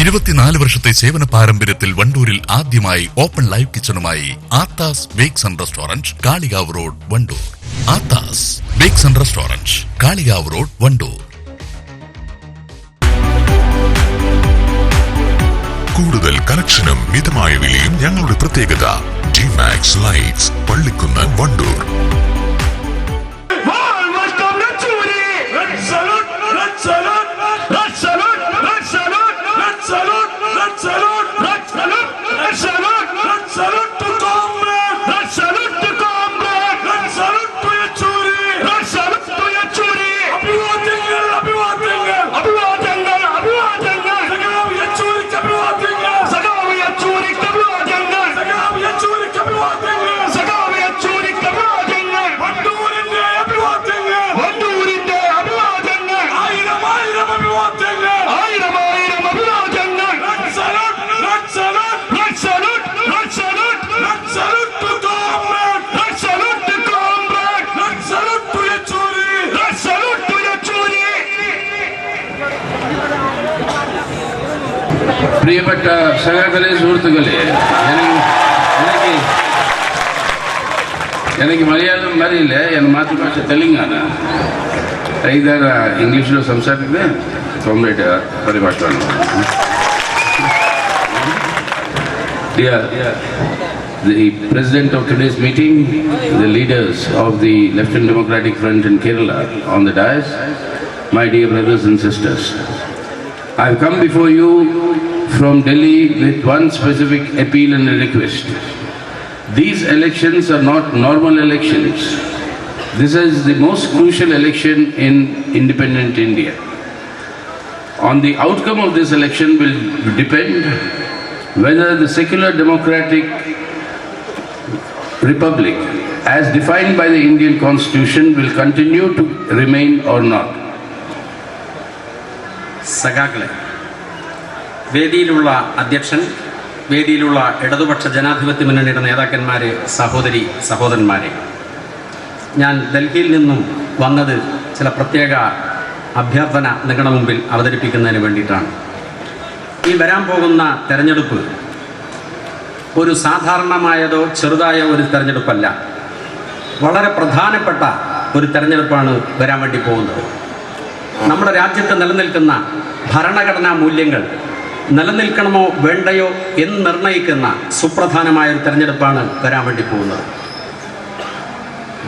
ഇരുപത്തിനാല് വർഷത്തെ സേവന പാരമ്പര്യത്തിൽ വണ്ടൂരിൽ ആദ്യമായി open live കിച്ചണുമായി Aathas bakes and restaurant Kalikavu road Wandoor. Aathas bakes and restaurant Kalikavu road Wandoor. കൂടുതൽ കണക്ഷനും മിതമായ വിലയും ഞങ്ങളുടെ പ്രത്യേകത. Dimax lights Pallikkunnu Wandoor. പ്രിയപ്പെട്ട സഹകരണ സുഹൃത്തുക്കളെ എനിക്ക് എനിക്ക് എനിക്ക് മലയാളം അറിയില്ല എൻ്റെ മാതൃഭാഷ തെലുങ്കാണ് ഇതാര ഇംഗ്ലീഷിലോ സംസാരിക്കുന്നത് comrade പരിഭാഷയാണ് Dear, the president of today's meeting, the leaders of the Left and Democratic Front in Kerala on the dais, my dear brothers and sisters. I've come before you from Delhi with one specific appeal and request. These elections are not normal elections. This is the most crucial election in independent India. On the outcome of this election will depend whether the secular democratic republic as defined by the Indian constitution will continue to remain or not. ಸಗಾಗಲೇ വേദിയിലുള്ള അധ്യക്ഷൻ വേദിയിലുള്ള ഇടതുപക്ഷ ജനാധിപത്യ മുന്നണിയുടെ നേതാക്കന്മാരെ സഹോദരി സഹോദരന്മാരെ. ഞാൻ ഡൽഹിയിൽ നിന്നും വന്നത് ചില പ്രത്യേക അഭ്യർത്ഥന നിങ്ങളുടെ മുമ്പിൽ അവതരിപ്പിക്കുന്നതിന് വേണ്ടിയിട്ടാണ്. ഈ വരാൻ പോകുന്ന തെരഞ്ഞെടുപ്പ് ഒരു സാധാരണമായതോ ചെറുതായ ഒരു തെരഞ്ഞെടുപ്പല്ല. വളരെ പ്രധാനപ്പെട്ട ഒരു തെരഞ്ഞെടുപ്പാണ് വരാൻ വേണ്ടി പോകുന്നത്. നമ്മുടെ രാജ്യത്ത് നിലനിൽക്കുന്ന ഭരണഘടനാ മൂല്യങ്ങൾ നിലനിൽക്കണമോ വേണ്ടയോ എന്ന് നിർണ്ണയിക്കുന്ന സുപ്രധാനമായ ഒരു തെരഞ്ഞെടുപ്പാണ് വരാൻ വേണ്ടി പോകുന്നത്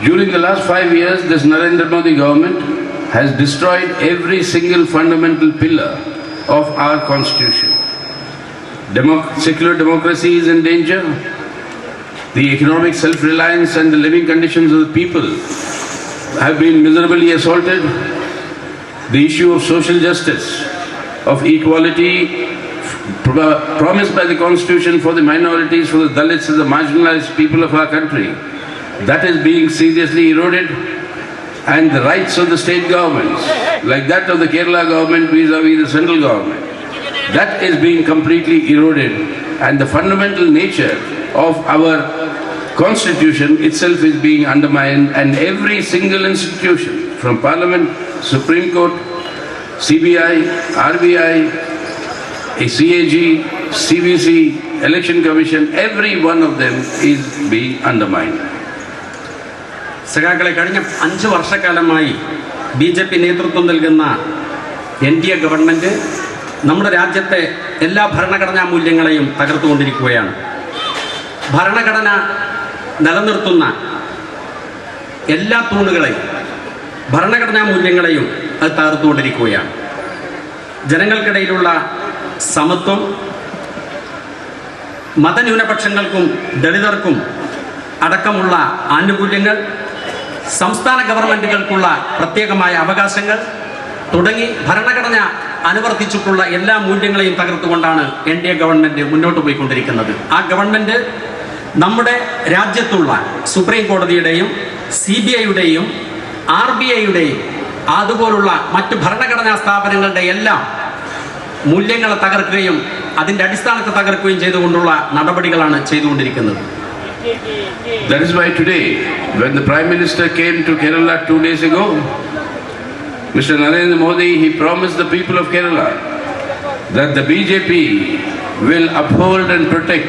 During the last five years, this Narendra Modi government has destroyed every single fundamental pillar of our constitution. Demo- secular democracy is in danger. The economic self-reliance and the living conditions of the people have been miserably assaulted. The issue of social justice, of equality pro- promised by the constitution for the minorities, for the Dalits and the marginalized people of our country, that is being seriously eroded and the rights of the state governments, like that of the Kerala government vis-à-vis the central government, that is being completely eroded and the fundamental nature of our constitution itself is being undermined and every single institution from parliament, supreme court, CBI, RBI, a CAG, CVC, election commission, every one of them is being undermined. സഖാക്കളെ കഴിഞ്ഞ അഞ്ച് വർഷക്കാലമായി B J P നേതൃത്വം നൽകുന്ന N D A government നമ്മുടെ രാജ്യത്തെ എല്ലാ ഭരണഘടനാ മൂല്യങ്ങളെയും തകർത്തുകൊണ്ടിരിക്കുകയാണ് ഭരണഘടന നിലനിർത്തുന്ന എല്ലാ തൂണുകളെയും ഭരണഘടനാ മൂല്യങ്ങളെയും അത് തകർത്തുകൊണ്ടിരിക്കുകയാണ് ജനങ്ങൾക്കിടയിലുള്ള സമത്വം മതന്യൂനപക്ഷങ്ങൾക്കും ദളിതർക്കും അടക്കമുള്ള ആനുകൂല്യങ്ങൾ സംസ്ഥാന ഗവൺമെന്റുകൾക്കുള്ള പ്രത്യേകമായ അവകാശങ്ങൾ തുടങ്ങി ഭരണഘടന അനുവർത്തിച്ചിട്ടുള്ള എല്ലാ മൂല്യങ്ങളെയും തകർത്തുകൊണ്ടാണ് എൻ ഡി എ ഗവൺമെന്റ് മുന്നോട്ട് പോയിക്കൊണ്ടിരിക്കുന്നത്. ആ ഗവൺമെന്റ് നമ്മുടെ രാജ്യത്തുള്ള സുപ്രീം കോടതിയുടെയും സി ബി ഐയുടെയും ആർ ബി ഐയുടെയും അതുപോലുള്ള മറ്റു ഭരണഘടനാ സ്ഥാപനങ്ങളുടെ എല്ലാം മൂല്യങ്ങളെ തകർക്കുകയും അതിൻ്റെ അടിസ്ഥാനത്തെ തകർക്കുകയും ചെയ്തുകൊണ്ടുള്ള നടപടികളാണ് ചെയ്തുകൊണ്ടിരിക്കുന്നത് That is why today, when the Prime Minister came to Kerala two days ago, Mr. Narendra Modi, he promised the people of Kerala that the BJP will uphold and protect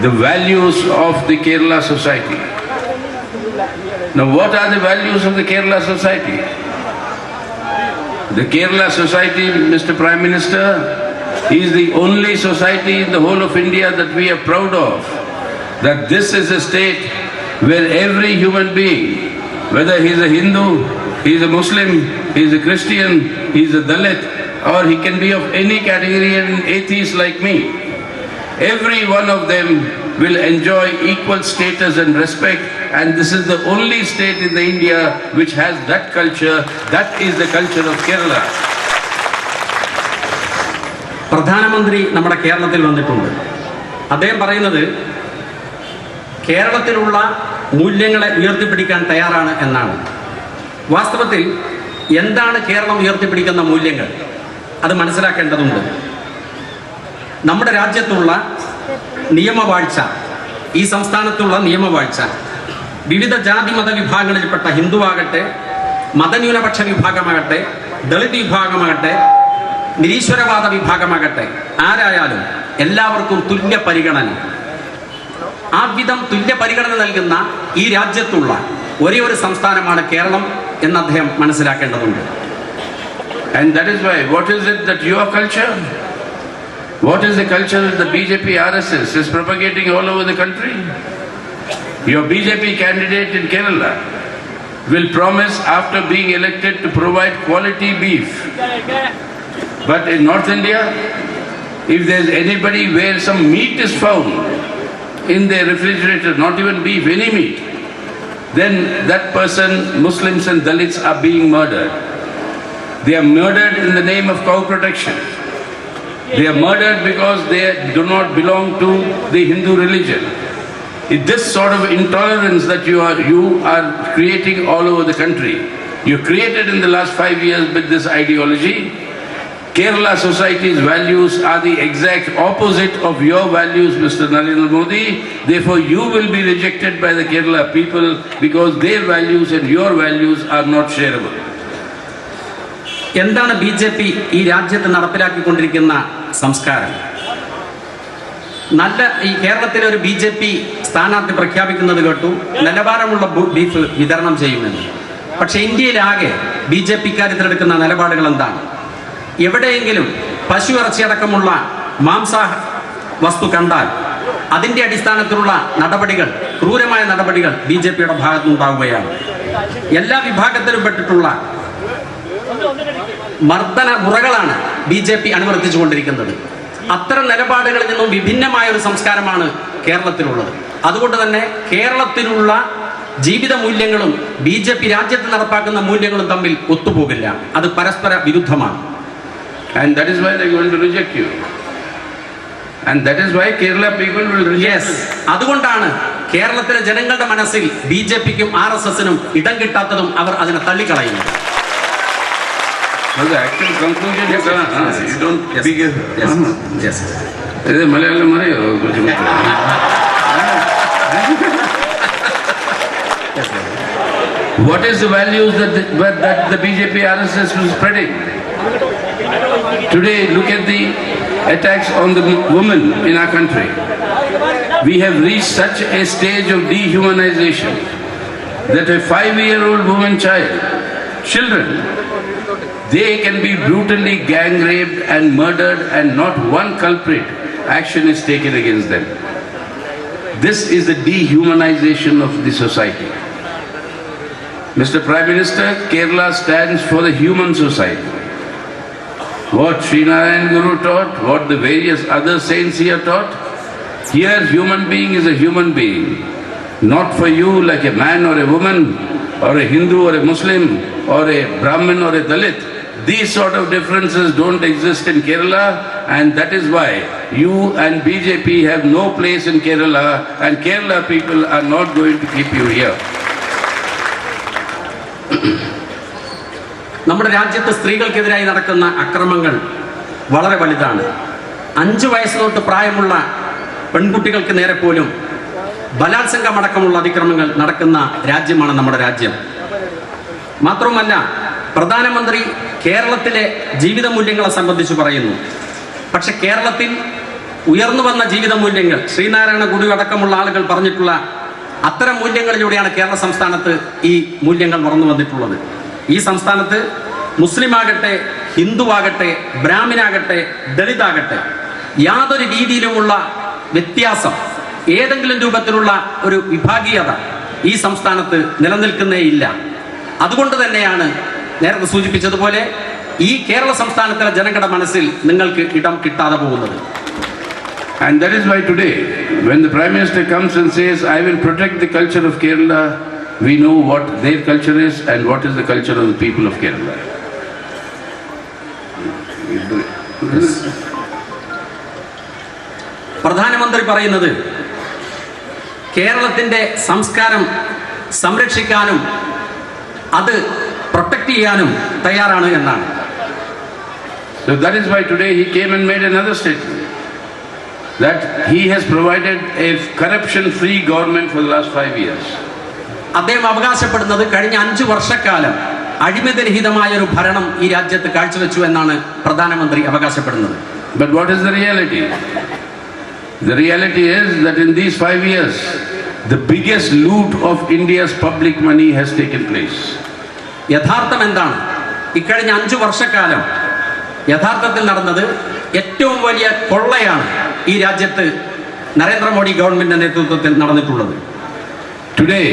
the values of the Kerala society. Now, what are the values of the Kerala society? The Kerala society, Mr. Prime Minister, is the only society in the whole of India that we are proud of. That this is a state where every human being, whether he is a Hindu, he is a Muslim, he is a Christian, he is a Dalit, or he can be of any category and atheist like me, every one of them will enjoy equal status and respect and this is the only state in the India which has that culture. That is the culture of Kerala. പ്രധാനമന്ത്രി നമ്മുടെ കേരളത്തിൽ വന്നിട്ടുണ്ട്. അദ്ദേഹം പറയുന്നത് കേരളത്തിലുള്ള മൂല്യങ്ങളെ ഉയർത്തിപ്പിടിക്കാൻ തയ്യാറാണ് എന്നാണ്. വാസ്തവത്തിൽ എന്താണ് കേരളം ഉയർത്തിപ്പിടിക്കുന്ന മൂല്യങ്ങൾ? അത് മനസ്സിലാക്കേണ്ടതുണ്ട്. നമ്മുടെ രാജ്യത്തുള്ള നിയമവാഴ്ച. ഈ സംസ്ഥാനത്തുള്ള നിയമവാഴ്ച. വിവിധ ജാതി മത വിഭാഗങ്ങളിൽപ്പെട്ട ഹിന്ദുവാകട്ടെ മതന്യൂനപക്ഷ വിഭാഗമാകട്ടെ ദളിത് വിഭാഗമാകട്ടെ നിരീശ്വരവാദ വിഭാഗമാകട്ടെ ആരായാലും എല്ലാവർക്കും തുല്യ പരിഗണന. ആ വിധം തുല്യ പരിഗണന നൽകുന്ന ഈ രാജ്യത്തുള്ള ഒരേ ഒരു സംസ്ഥാനമാണ് കേരളം എന്ന് അദ്ദേഹം മനസ്സിലാക്കേണ്ടതുണ്ട്. And that is why what is it that your culture what is the culture that the BJP RSS is propagating all over the country? Your BJP candidate in Kerala will promise after being elected to provide quality beef. But in North India if there's anybody where some meat is found in their refrigerator not even beef any meat then that person Muslims and Dalits are being murdered. They are murdered in the name of cow protection. They are murdered because they do not belong to the Hindu religion. It, this sort of intolerance that you are, you are creating all over the country, you created in the last five years with this ideology. Kerala society's values are the exact opposite of your values, Mr. Narendra Modi. Therefore, you will be rejected by the Kerala people because their values and your values are not shareable. എന്താണ് B J P ഈ രാജ്യത്ത് നടപ്പിലാക്കിക്കൊണ്ടിരിക്കുന്ന സംസ്കാരം? നല്ല ഈ കേരളത്തിലെ ഒരു B J P സ്ഥാനാർത്ഥി പ്രഖ്യാപിക്കുന്നത് കേട്ടു നിലവാരമുള്ള ബീഫ് വിതരണം ചെയ്യുമെന്ന് പക്ഷെ ഇന്ത്യയിലാകെ ബി ജെ പി കാര്യത്തിലെടുക്കുന്ന നിലപാടുകൾ എന്താണ്? എവിടെയെങ്കിലും പശു ഇറച്ചിയടക്കമുള്ള മാംസ വസ്തു കണ്ടാൽ അതിന്റെ അടിസ്ഥാനത്തിലുള്ള നടപടികൾ ക്രൂരമായ നടപടികൾ ബി ജെ പിയുടെ ഭാഗത്തുനിന്നുണ്ടാവുകയാണ്. എല്ലാ വിഭാഗത്തിലും പെട്ടിട്ടുള്ള മർദ്ദന മുറകളാണ് ബി ജെ പി അനുവർത്തിച്ചുകൊണ്ടിരിക്കുന്നത്. അത്തരം നിലപാടുകളിൽ നിന്നും വിഭിന്നമായ ഒരു സംസ്കാരമാണ് കേരളത്തിലുള്ളത്. അതുകൊണ്ട് തന്നെ കേരളത്തിലുള്ള ജീവിത മൂല്യങ്ങളും ബി ജെ പി രാജ്യത്ത് നടപ്പാക്കുന്ന മൂല്യങ്ങളും തമ്മിൽ ഒത്തുപോകില്ല. അത് പരസ്പര വിരുദ്ധമാണ്. And that is why they are going to reject you. And that is why Kerala people will reject yes. അതുകൊണ്ടാണ് കേരളത്തിലെ ജനങ്ങളുടെ മനസ്സിൽ ബി ജെ പിക്കും ആർ എസ് എസിനും ഇടം കിട്ടാത്തതും അവർ അതിനെ തള്ളിക്കളയുന്നു The conclusion yes, yes, yes, yes, you don't yes, yes, ah. yes, yes. What is the values that the, that the BJP RSS is spreading? Today, look at the attacks on the women in our country. We have reached such a stage of dehumanization that a five-year-old woman child, children they can be brutally gang raped and murdered and not one culprit action is taken against them. This is the dehumanization of the society. Mr. Prime Minister, Kerala stands for the human society. What Sri Narayan Guru taught, what the various other saints here taught, here human being is a human being. Not for you like a man or a woman, or a Hindu or a Muslim, or a Brahmin or a Dalit. These sort of differences don't exist in Kerala, and that is why you and BJP have no place in Kerala, and Kerala people are not going to keep you here. നമ്മുടെ രാജ്യത്ത് സ്ത്രീകൾക്കെതിരായി നടക്കുന്ന അക്രമങ്ങൾ വളരെ വലുതാണ് അഞ്ചു വയസ്സ് തൊട്ട് പ്രായമുള്ള പെൺകുട്ടികൾക്ക് നേരെ പോലും ബലാത്സംഗമടക്കമുള്ള അതിക്രമങ്ങൾ നടക്കുന്ന രാജ്യമാണ് നമ്മുടെ രാജ്യം മാത്രവുമല്ല പ്രധാനമന്ത്രി കേരളത്തിലെ ജീവിത മൂല്യങ്ങളെ സംബന്ധിച്ച് പറയുന്നു. പക്ഷെ കേരളത്തിൽ ഉയർന്നു വന്ന ജീവിത മൂല്യങ്ങൾ ശ്രീനാരായണ ഗുരു അടക്കമുള്ള ആളുകൾ പറഞ്ഞിട്ടുള്ള അത്തരം മൂല്യങ്ങളിലൂടെയാണ് കേരള സംസ്ഥാനത്ത് ഈ മൂല്യങ്ങൾ മറന്നു വന്നിട്ടുള്ളത്. ഈ സംസ്ഥാനത്ത് മുസ്ലിം ആകട്ടെ ഹിന്ദു ആകട്ടെ ബ്രാഹ്മിനാകട്ടെ ദളിതാകട്ടെ യാതൊരു രീതിയിലുമുള്ള വ്യത്യാസം ഏതെങ്കിലും രൂപത്തിലുള്ള ഒരു വിഭാഗീയത ഈ സംസ്ഥാനത്ത് നിലനിൽക്കുന്നേ ഇല്ല. അതുകൊണ്ട് തന്നെയാണ് നേരത്തെ സൂചിപ്പിച്ചതുപോലെ ഈ കേരള സംസ്ഥാനത്തിലെ ജനങ്ങളുടെ മനസ്സിൽ നിങ്ങൾക്ക് ഇടം കിട്ടാതെ പോകുന്നത് And that is why today, when the Prime Minister comes and says, I will protect the culture of Kerala, we know what their culture is and what is the culture of the people of Kerala. പ്രധാനമന്ത്രി പറയുന്നത് കേരളത്തിന്റെ സംസ്കാരം സംരക്ഷിക്കാനും അത് protect ചെയ്യാനും തയ്യാറാണ് എന്നാണ് So that is why today he came and made another statement that he has provided a corruption free government for the last five years. അദ്ദേഹം അവകാശപ്പെടുന്നത് കഴിഞ്ഞ അഞ്ചു വർഷക്കാലം അഴിമതിരഹിതമായ ഒരു ഭരണം ഈ രാജ്യത്ത് കാഴ്ചവെച്ചു എന്നാണ് പ്രധാനമന്ത്രി അവകാശപ്പെടുന്നത് But what is the reality? The reality is that in these five years, the biggest loot of India's public money has taken place. യഥാർത്ഥം എന്താണ് ഇക്കഴിഞ്ഞ അഞ്ചു വർഷക്കാലം യഥാർത്ഥത്തിൽ നടന്നത് ഏറ്റവും വലിയ കൊള്ളയാണ് ഈ രാജ്യത്ത് നരേന്ദ്രമോദി ഗവൺമെന്റിന്റെ നേതൃത്വത്തിൽ നടന്നിട്ടുള്ളത് Today,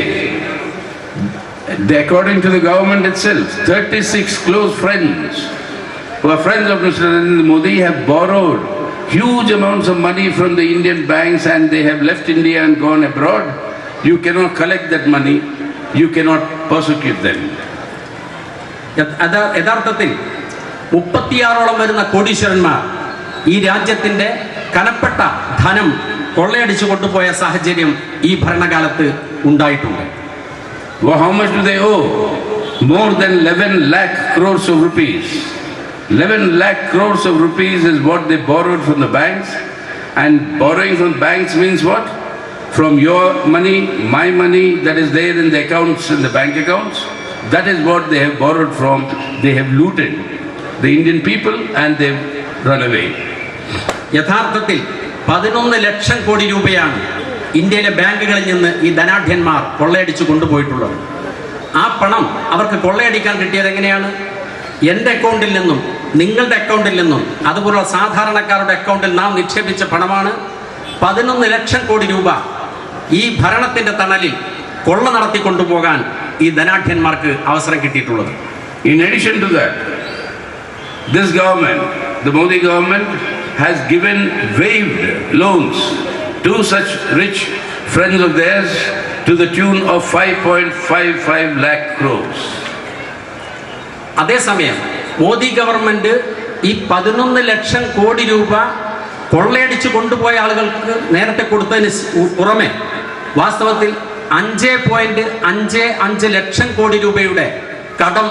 the- according to the government itself, 36 close friends who are friends of Mr. Narendra Modi have borrowed huge amounts of money from the Indian banks and they have left India and gone abroad. You cannot collect that money, you cannot persecute them. യഥ- യഥാ- യഥാർത്ഥത്തിൽ മുപ്പത്തിയാറോളം വരുന്ന കോടീശ്വരന്മാർ ഈ രാജ്യത്തിന്റെ കനപ്പെട്ട ധനം കൊള്ളയടിച്ചു കൊണ്ടുപോയ സാഹചര്യം ഈ ഭരണകാലത്ത് ഉണ്ടായിട്ടുണ്ട് how much do they owe? More than 11 lakh crores of rupees. 11 lakh crores of rupees is what they borrowed from the banks. And borrowing from banks means what? From your money, my money that is there in the accounts, in the bank accounts. That is what they have borrowed from. They have looted the Indian people and they've run away. യഥാർത്ഥത്തിൽ പതിനൊന്ന് ലക്ഷം കോടി രൂപയാണ് ഇന്ത്യയിലെ ബാങ്കുകളിൽ നിന്ന് ഈ ധനാഢ്യന്മാർ കൊള്ളയടിച്ചു കൊണ്ടുപോയിട്ടുള്ളത് ആ പണം അവർക്ക് കൊള്ളയടിക്കാൻ കിട്ടിയത് എങ്ങനെയാണ് എന്റെ അക്കൗണ്ടിൽ നിന്നും നിങ്ങളുടെ അക്കൗണ്ടിൽ നിന്നും അതുപോലുള്ള സാധാരണക്കാരുടെ അക്കൗണ്ടിൽ നാം നിക്ഷേപിച്ച പണമാണ് പതിനൊന്ന് ലക്ഷം കോടി രൂപ ഈ ഭരണത്തിന്റെ തണലിൽ കൊള്ള നടത്തി കൊണ്ടുപോകാൻ ഈ ധനാഠ്യന്മാർക്ക് അവസരം കിട്ടിയിട്ടുള്ളത്. In addition to this government the Modi government has given waived loans to such rich friends of theirs to the tune of five point five five lakh crores അതേസമയം മോദി ഗവൺമെന്റ് ഈ പതിനൊന്ന് ലക്ഷം കോടി രൂപ കൊള്ളയടിച്ച് കൊണ്ടുപോയ ആളുകൾക്ക് നേരത്തെ കൊടുത്തതിന് പുറമെ വാസ്തവത്തിൽ അഞ്ച് പോയിന്റ് അഞ്ച് അഞ്ച് ലക്ഷം കോടി രൂപയുടെ കടം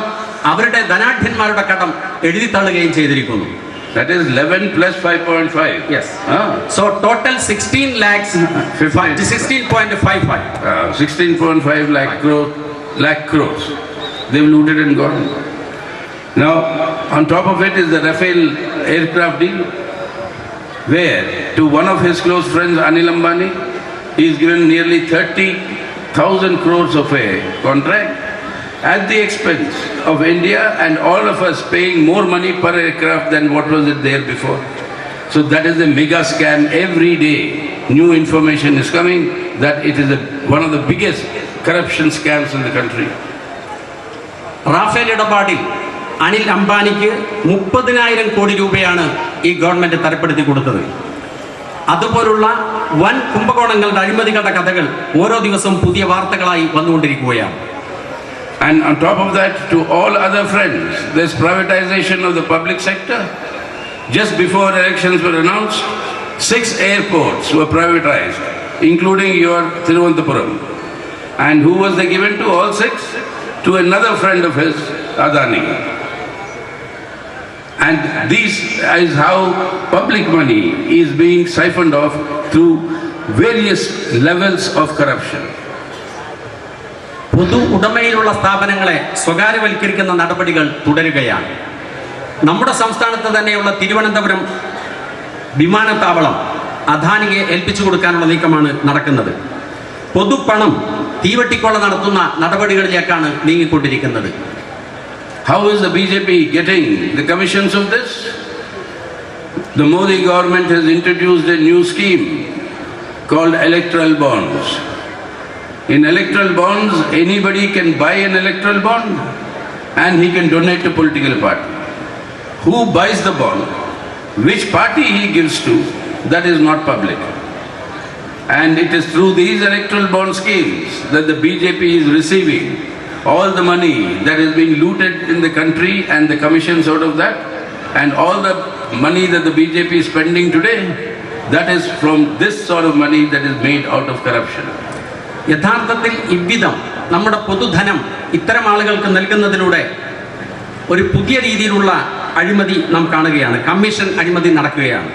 അവരുടെ ധനാഢ്യന്മാരുടെ കടം എഴുതി തള്ളുകയും ചെയ്തിരിക്കുന്നു That is 11 plus 5.5. Yes. Ah, so total sixteen lakhs sixteen point five five uh, 16.5 lakh crore, lakh crores. They've looted and gone. Now, on top of it is the Rafale aircraft deal, where to one of his close friends, Anil Ambani, he's given nearly 30,000 crores of a contract at the expense of India and all of us paying more money per aircraft than what was it there before. So that is a mega scam. Every day, new information is coming that it is a, one of the biggest corruption scams in the country. Rafale ഇടപാടിൽ അനിൽ അംബാനിക്ക് മുപ്പതിനായിരം കോടി രൂപയാണ് ഈ government തരപ്പെടുത്തി കൊടുത്തത് അതുപോലുള്ള വൻ കുംഭകോണങ്ങളുടെ അഴിമതികളുടെ കഥകൾ ഓരോ ദിവസവും പുതിയ വാർത്തകളായി വന്നുകൊണ്ടിരിക്കുകയാണ് And on top of that, to all other friends, there's privatization of the public sector. Just before elections were announced, six airports were privatized, including your Thiruvananthapuram. And who was they given to? All six? To another friend of his, Adani. And this is how public money is being siphoned off through various levels of corruption. പൊതു ഉടമയിലുള്ള സ്ഥാപനങ്ങളെ സ്വകാര്യവൽക്കരിക്കുന്ന നടപടികൾ തുടരുകയാണ്. നമ്മുടെ സംസ്ഥാനത്ത് തന്നെയുള്ള തിരുവനന്തപുരം വിമാനത്താവളം അദാനിയെ ഏൽപ്പിച്ചു കൊടുക്കാനുള്ള നീക്കമാണ് നടക്കുന്നത്. പൊതുപ്പണം തീവട്ടിക്കൊള്ള നടത്തുന്ന നടപടികളിലേക്കാണ് നീങ്ങിക്കൊണ്ടിരിക്കുന്നത്. How is the BJP getting the commissions of this? The Modi government has introduced a new scheme called electoral bonds. In electoral bonds, anybody can buy an electoral bond and he can donate to political party. Who buys the bond, which party he gives to, that is not public. And it is through these electoral bond schemes that the BJP is receiving all the money that is being looted in the country and the commissions out of that, and all the money that the BJP is spending today, that is from this sort of money that is made out of corruption. യഥാർത്ഥത്തിൽ ഇவ்விധം നമ്മുടെ പൊതുധനം ഇത്തരം ആളുകൾക്ക് നൽകുന്നതിലൂടെ ഒരു പുതിയ രീതിയിലുള്ള അഴിമതി നാം കാണുകയാണ് കമ്മീഷൻ അഴിമതി നടക്കുകയാണ്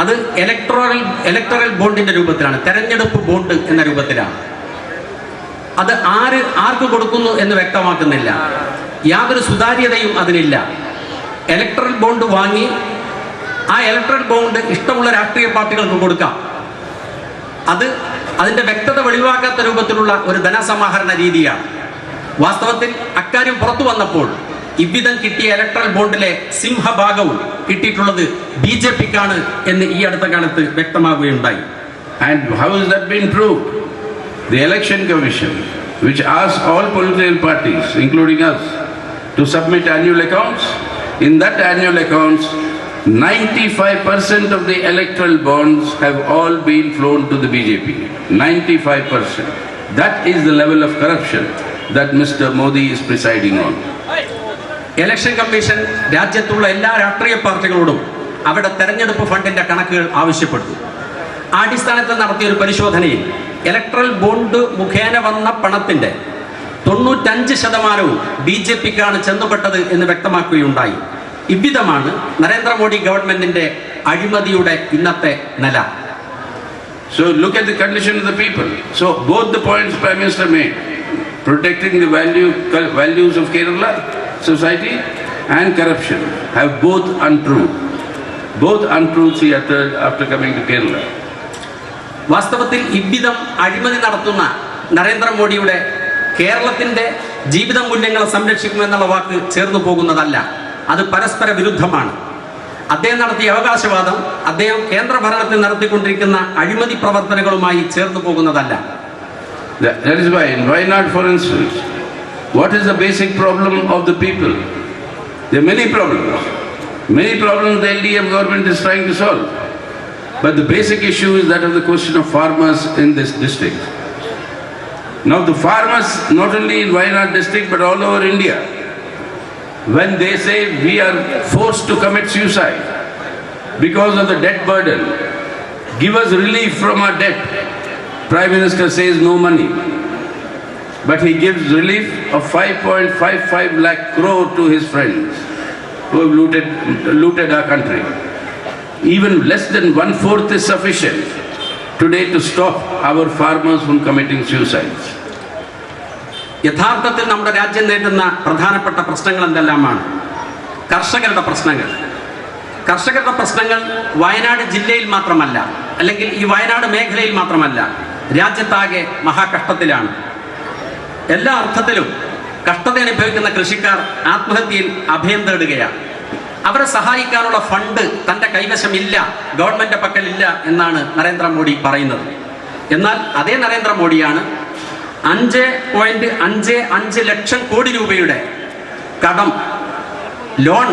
അത് ഇലക്ട്രോറൽ ഇലക്ടറൽ ബോണ്ടിന്റെ രൂപത്തിലാണ് തെരഞ്ഞെടുപ്പ് ബോണ്ട് എന്ന രൂപത്തിലാണ് അത് ആര് ആർക്ക് കൊടുക്കുന്നു എന്ന് വ്യക്തമാക്കുന്നില്ല. യാതൊരു സുതാര്യതയും അതിനില്ല. ഇലക്ട്രൽ ബോണ്ട് വാങ്ങി ആ ഇലക്ട്രൽ ബോണ്ട് ഇഷ്ടമുള്ള രാഷ്ട്രീയ പാർട്ടികൾക്ക് കൊടുക്കാം. അത് അതിന്റെ വ്യക്തത വെളിവാക്കാത്ത രൂപത്തിലുള്ള ഒരു ധനസമാഹരണ രീതിയാണ്. വാസ്തവത്തിൽ അക്കാര്യം പുറത്തു വന്നപ്പോൾ ഇവിധം കിട്ടിയ ഇലക്ട്രൽ ബോണ്ടിലെ സിംഹഭാഗവും കിട്ടിയിട്ടുള്ളത് ബി ജെ പിക്കാണ് എന്ന് ഈ അടുത്ത കാലത്ത് വ്യക്തമാകുകയുണ്ടായി and how is that been proved? The Election Commission, which asks all political parties, including us, to submit annual accounts, in that annual accounts, 95% of the electoral bonds have all been flown to the BJP. 95%. That is the level of corruption that Mr. Modi is presiding on. Election Commission, രാജ്യത്തുള്ള എല്ലാ രാഷ്ട്രീയ പാർട്ടികളോടും അവരുടെ തെരഞ്ഞെടുപ്പ് ഫണ്ടിന്റെ കണക്കുകൾ ആവശ്യപ്പെട്ടു അടിസ്ഥാനത്തിൽ നടത്തിയ ഒരു പരിശോധനയിൽ ഇലക്ട്രൽ ബോണ്ട് മുഖേന വന്ന പണത്തിന്റെ തൊണ്ണൂറ്റഞ്ച് ശതമാനവും ബി ജെ പിക്കാണ് ചെന്നുപെട്ടത് എന്ന് വ്യക്തമാക്കുകയുണ്ടായി ഇவ்விധമാണ് നരേന്ദ്രമോദി ഗവൺമെന്റിന്റെ അഴിമതിയുടെ ഇന്നത്തെ നില So look at the condition of the people. So both the points Prime Minister made, protecting the value, values of Kerala society and corruption have both untrue. Both untruths he uttered after coming to Kerala. വാസ്തവത്തിൽ ഇവിധം അഴിമതി നടത്തുന്ന നരേന്ദ്രമോദിയുടെ കേരളത്തിന്റെ ജീവിത മൂല്യങ്ങളെ സംരക്ഷിക്കുമെന്നുള്ള വാക്ക് ചേർന്നു പോകുന്നതല്ല അത് പരസ്പര വിരുദ്ധമാണ് അദ്ദേഹം നടത്തിയ അവകാശവാദം അദ്ദേഹം കേന്ദ്ര ഭരണത്തിൽ നടത്തിക്കൊണ്ടിരിക്കുന്ന അഴിമതി പ്രവർത്തനങ്ങളുമായി ചേർന്നു പോകുന്നതല്ല what is the basic problem of the people? There many problems. Many problems the LDF government is trying to solve. But the basic issue is that of the question of farmers in this district. Now the farmers, not only in Wayanad district but all over India, when they say we are forced to commit suicide because of the debt burden, give us relief from our debt. Prime Minister says no money. But he gives relief of 5.55 lakh crore to his friends who have looted, looted our country. Even less than one fourth is sufficient today to stop our farmers from committing suicides. യഥാർത്ഥത്തിൽ നമ്മുടെ രാജ്യം നേരിടുന്ന പ്രധാനപ്പെട്ട പ്രശ്നങ്ങൾ എന്തെല്ലാമാണ്? കർഷകരുടെ പ്രശ്നങ്ങൾ. കർഷകരുടെ പ്രശ്നങ്ങൾ വയനാട് ജില്ലയിൽ മാത്രമല്ല അല്ലെങ്കിൽ ഈ വയനാട് മേഖലയിൽ മാത്രമല്ല രാജ്യത്താകെ മഹാകഷ്ടത്തിലാണ്. എല്ലാ അർത്ഥത്തിലും കഷ്ടത അനുഭവിക്കുന്ന കൃഷിക്കാർ ആത്മഹത്യയിൽ അഭയം തേടുകയാണ്. അവരെ സഹായിക്കാനുള്ള ഫണ്ട് തന്റെ കൈവശമില്ല ഗവൺമെന്റ് പക്കലില്ല എന്നാണ് നരേന്ദ്രമോദി പറയുന്നത്. എന്നാൽ അതേ നരേന്ദ്രമോദിയാണ് അഞ്ച് പോയിന്റ് അഞ്ച് അഞ്ച് ലക്ഷം കോടി രൂപയുടെ കടം ലോൺ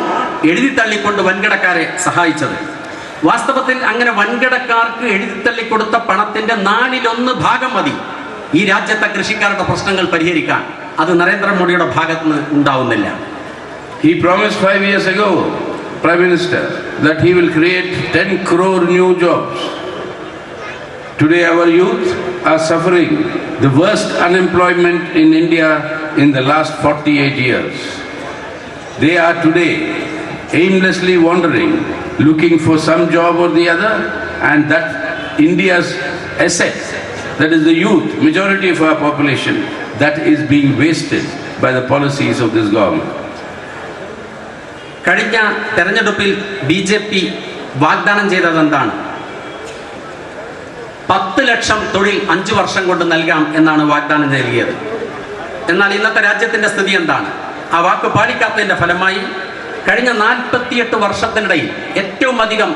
എഴുതി തള്ളിക്കൊണ്ട് വൻകിടക്കാരെ സഹായിച്ചത്. വാസ്തവത്തിൽ അങ്ങനെ വൻകിടക്കാർക്ക് എഴുതി തള്ളിക്കൊടുത്ത പണത്തിന്റെ നാലിലൊന്ന് ഭാഗം മതി ഈ രാജ്യത്തെ കൃഷിക്കാരുടെ പ്രശ്നങ്ങൾ പരിഹരിക്കാൻ. അത് നരേന്ദ്രമോദിയുടെ ഭാഗത്ത് നിന്ന് ഉണ്ടാവുന്നില്ല. He promised five years ago, Prime Minister, that he will create 10 crore new jobs. Today our youth are suffering the worst unemployment in India in the last 48 years. They are today aimlessly wandering, looking for some job or the other, and that India's asset, that is the youth, majority of our population, that is being wasted by the policies of this government. കഴിഞ്ഞ തെരഞ്ഞെടുപ്പിൽ B J P വാഗ്ദാനം ചെയ്തത് എന്താണ്? പത്ത് ലക്ഷം തൊഴിൽ അഞ്ചു വർഷം കൊണ്ട് നൽകാം എന്നാണ് വാഗ്ദാനം നൽകിയത്. എന്നാൽ ഇന്നത്തെ രാജ്യത്തിന്റെ സ്ഥിതി എന്താണ്? ആ വാക്ക് പാലിക്കാത്തതിന്റെ ഫലമായി കഴിഞ്ഞ നാൽപ്പത്തിയെട്ട് വർഷത്തിനിടയിൽ ഏറ്റവും അധികം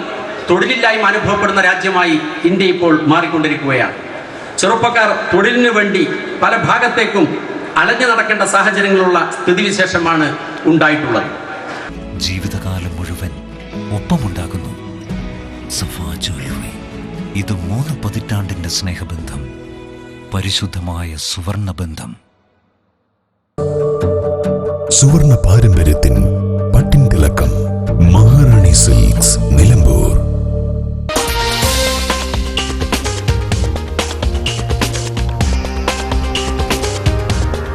തൊഴിലില്ലായ്മ അനുഭവപ്പെടുന്ന രാജ്യമായി ഇന്ത്യ ഇപ്പോൾ മാറിക്കൊണ്ടിരിക്കുകയാണ്. ചെറുപ്പക്കാർ തൊഴിലിനു വേണ്ടി പല ഭാഗത്തേക്കും അലഞ്ഞു നടക്കേണ്ട സാഹചര്യങ്ങളുള്ള സ്ഥിതിവിശേഷമാണ് ഉണ്ടായിട്ടുള്ളത്. ജീവിതകാലം മുഴുവൻ ഒപ്പമുണ്ടാകുന്നു. സഫാ ജ്വല്ലറി ഇത് മൂന്ന് പതിറ്റാണ്ടിന്റെ സ്നേഹബന്ധം പരിശുദ്ധമായ സുവർണ ബന്ധം സുവർണ പാരമ്പര്യത്തിൻ പട്ടിൻ തിളക്കം മഹാറാണി സിൽക്സ് നിലമ്പൂർ.